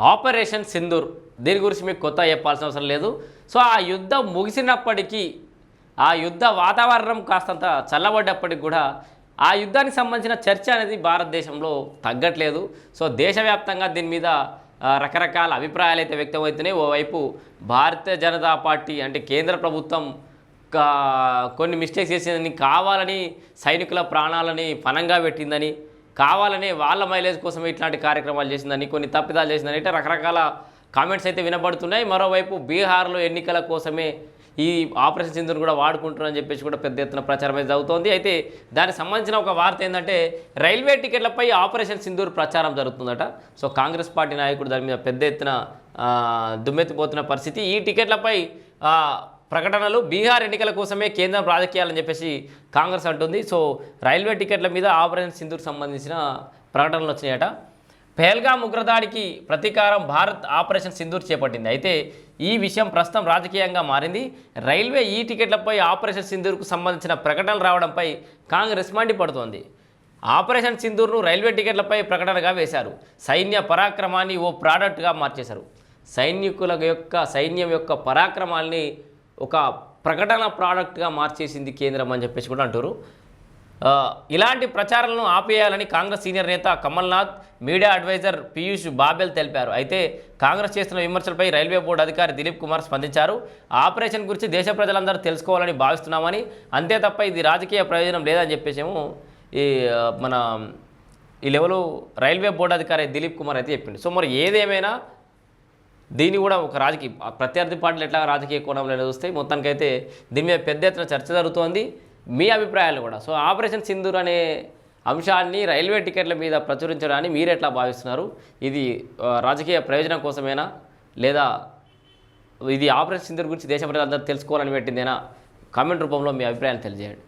Operation Sindoor. దీని గురించి మీకు కొత్త చెప్పాల్సిన అవసరం లేదు. సో ఆ యుద్ధం ముగిసినప్పటికీ ఆ యుద్ధ వాతావరణం కాస్తంత చల్లబడ్డప్పటికి కూడా ఆ యుద్ధానికి సంబంధించిన చర్చ అనేది భారతదేశంలో తగ్గట్లేదు. సో దేశవ్యాప్తంగా దీని మీద రకరకాల అభిప్రాయాలు అయితే వ్యక్తమవుతున్నాయి ఓవైపు భారతీయ జనతా పార్టీ అంటే కేంద్ర ప్రభుత్వం కా- కొన్ని మిస్టేక్స్ చేసిందని కావాలని సైనికుల ప్రాణాలని పనంగా పెట్టిందని కావాలనే వాళ్ళ మైలేజ్ కోసం ఇట్లాంటి కార్యక్రమాలు చేసిందని కొన్ని తప్పిదాలు చేసిందని అంటే రకరకాల కామెంట్స్ అయితే వినబడుతున్నాయి. మరోవైపు బీహార్లో ఎన్నికల కోసమే ఈ ఆపరేషన్ సింధుని కూడా వాడుకుంటున్నారని చెప్పేసి కూడా పెద్ద ఎత్తున ప్రచారం అయితే జరుగుతోంది. అయితే దానికి సంబంధించిన ఒక వార్త ఏంటంటే రైల్వే టికెట్లపై ఆపరేషన్ సింధూర్ ప్రచారం జరుగుతుందట. సో కాంగ్రెస్ పార్టీ నాయకుడు దాని మీద పెద్ద ఎత్తున దుమ్మెత్తిపోతున్న పరిస్థితి. ఈ టికెట్లపై ప్రకటనలు బీహార్ ఎన్నికల కోసమే కేంద్రం రాజకీయాలని చెప్పేసి కాంగ్రెస్ అంటుంది. సో రైల్వే టికెట్ల మీద ఆపరేషన్ సింధూర్కి సంబంధించిన ప్రకటనలు వచ్చినాయట. పెహల్గా ఉగ్రదాడికి ప్రతీకారం భారత్ ఆపరేషన్ సింధూర్ చేపట్టింది. అయితే ఈ విషయం ప్రస్తుతం రాజకీయంగా మారింది. రైల్వే ఈ టికెట్లపై ఆపరేషన్ సింధూర్కు సంబంధించిన ప్రకటనలు రావడంపై కాంగ్రెస్ మండిపడుతోంది. ఆపరేషన్ సింధూర్ను రైల్వే టికెట్లపై ప్రకటనగా వేశారు. సైన్య పరాక్రమాన్ని ఓ ప్రోడక్ట్గా మార్చేశారు. సైనికుల యొక్క సైన్యం యొక్క పరాక్రమాల్ని ఒక ప్రకటన ప్రోడక్ట్గా మార్చేసింది కేంద్రం అని చెప్పేసి కూడా అంటారు. ఇలాంటి ప్రచారాలను ఆపేయాలని కాంగ్రెస్ సీనియర్ నేత Kamal Nath media advisor Piyush Babel తెలిపారు. అయితే కాంగ్రెస్ చేస్తున్న విమర్శలపై రైల్వే బోర్డు అధికారి దిలీప్ కుమార్ స్పందించారు. ఆపరేషన్ గురించి దేశ ప్రజలందరూ తెలుసుకోవాలని భావిస్తున్నామని అంతే తప్ప ఇది రాజకీయ ప్రయోజనం లేదని చెప్పేసేమో ఈ మన ఈ లెవెల్ రైల్వే బోర్డు అధికారి దిలీప్ కుమార్ అయితే చెప్పిండు. సో మరి ఏదేమైనా దీన్ని కూడా ఒక రాజకీయ ప్రత్యర్థి పార్టీలు ఎట్లా రాజకీయ కోణంలో చూస్తే మొత్తానికైతే దీని మీద పెద్ద ఎత్తున చర్చ జరుగుతోంది. మీ అభిప్రాయాలు కూడా. సో ఆపరేషన్ సింధూర్ అనే అంశాన్ని రైల్వే టికెట్ల మీద ప్రచురించడాన్ని మీరు ఎట్లా భావిస్తున్నారు? ఇది రాజకీయ ప్రయోజనం కోసమేనా? లేదా ఇది ఆపరేషన్ సింధూర్ గురించి దేశ ప్రజలందరూ తెలుసుకోవాలని పెట్టిందేనా? కామెంట్ రూపంలో మీ అభిప్రాయాలు తెలియజేయండి.